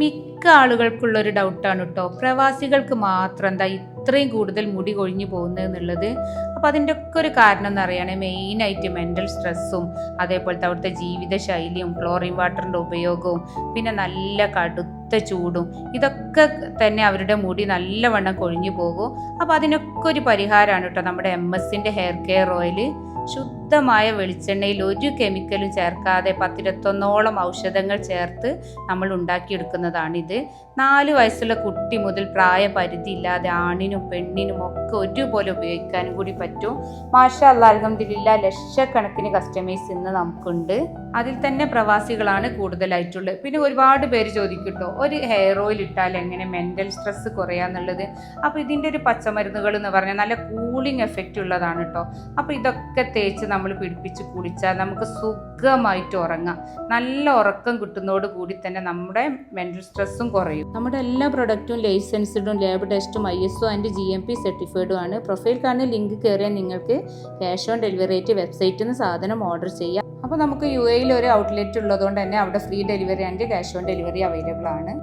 മിക്ക ആളുകൾക്കുള്ള ഒരു ഡൗട്ടാണ് കേട്ടോ പ്രവാസികൾക്ക് മാത്രം എന്താ ഇത്രയും കൂടുതൽ മുടി കൊഴിഞ്ഞു പോകുന്നത് എന്നുള്ളത്? അപ്പോൾ അതിന്റെ ഒക്കെ ഒരു കാരണം എന്ന് പറയുകയാണെ മെയിനായിട്ട് മെന്റൽ സ്ട്രെസ്സും അതേപോലത്തെ അവിടുത്തെ ജീവിതശൈലിയും ക്ലോറിൻ വാട്ടറിന്റെ ഉപയോഗവും പിന്നെ നല്ല കടുത്ത ചൂടും ഇതൊക്കെ തന്നെ അവരുടെ മുടി നല്ലവണ്ണം കൊഴിഞ്ഞു പോകും. അപ്പോൾ അതിനൊക്കെ ഒരു പരിഹാരമാണ് കേട്ടോ നമ്മുടെ എം എസിന്റെ ഹെയർ കെയർ ഓയിൽ ശുദ്ധമായ വെളിച്ചെണ്ണയിൽ ഒരു കെമിക്കലും ചേർക്കാതെ പത്തിരത്തൊന്നോളം ഔഷധങ്ങൾ ചേർത്ത് നമ്മൾ ഉണ്ടാക്കിയെടുക്കുന്നതാണിത്. നാല് വയസ്സുള്ള കുട്ടി മുതൽ പ്രായപരിധി ഇല്ലാതെ ആണിനും പെണ്ണിനും ഒക്കെ ഒരുപോലെ ഉപയോഗിക്കാനും കൂടി പറ്റും. മാഷാ അല്ലാ ദില്ല ലക്ഷക്കണക്കിന് കസ്റ്റമേഴ്സ് ഇന്ന് നമുക്കുണ്ട്. അതിൽ തന്നെ പ്രവാസികളാണ് കൂടുതലായിട്ടുള്ളത്. പിന്നെ ഒരുപാട് പേര് ചോദിക്കട്ടോ ഒരു ഹെയർ ഓയിൽ ഇട്ടാൽ എങ്ങനെ മെന്റൽ സ്ട്രെസ് കുറയാന്നുള്ളത്? അപ്പോൾ ഇതിന്റെ ഒരു പച്ചമരുന്നുകൾ എന്ന് പറഞ്ഞാൽ നല്ല കൂളിംഗ് എഫക്റ്റ് ഉള്ളതാണ് കേട്ടോ അപ്പോൾ ഇതൊക്കെ തേച്ച് നമ്മൾ പിടിപ്പിച്ച് കുളിച്ചാൽ നമുക്ക് സുഖമായിട്ട് ഉറങ്ങാം. നല്ല ഉറക്കം കിട്ടുന്നതോട് കൂടി തന്നെ നമ്മുടെ മെന്റൽ സ്ട്രെസ്സും കുറയും. നമ്മുടെ എല്ലാ പ്രൊഡക്റ്റും ലൈസൻസ്ഡും ലാബ് ടെസ്റ്റും I S O and G M P സർട്ടിഫൈഡും ആണ്. പ്രൊഫൈൽ കാണുന്ന ലിങ്ക് കയറിയാൽ നിങ്ങൾക്ക് ക്യാഷ് ഓൺ ഡെലിവറി വെബ്സൈറ്റിൽ നിന്ന് സാധനം ഓർഡർ ചെയ്യാം. അപ്പോൾ നമുക്ക് യു എയിൽ ഒരു ഔട്ട്ലെറ്റ് ഉള്ളതുകൊണ്ട് തന്നെ അവിടെ free delivery and cash on delivery available ആണ്.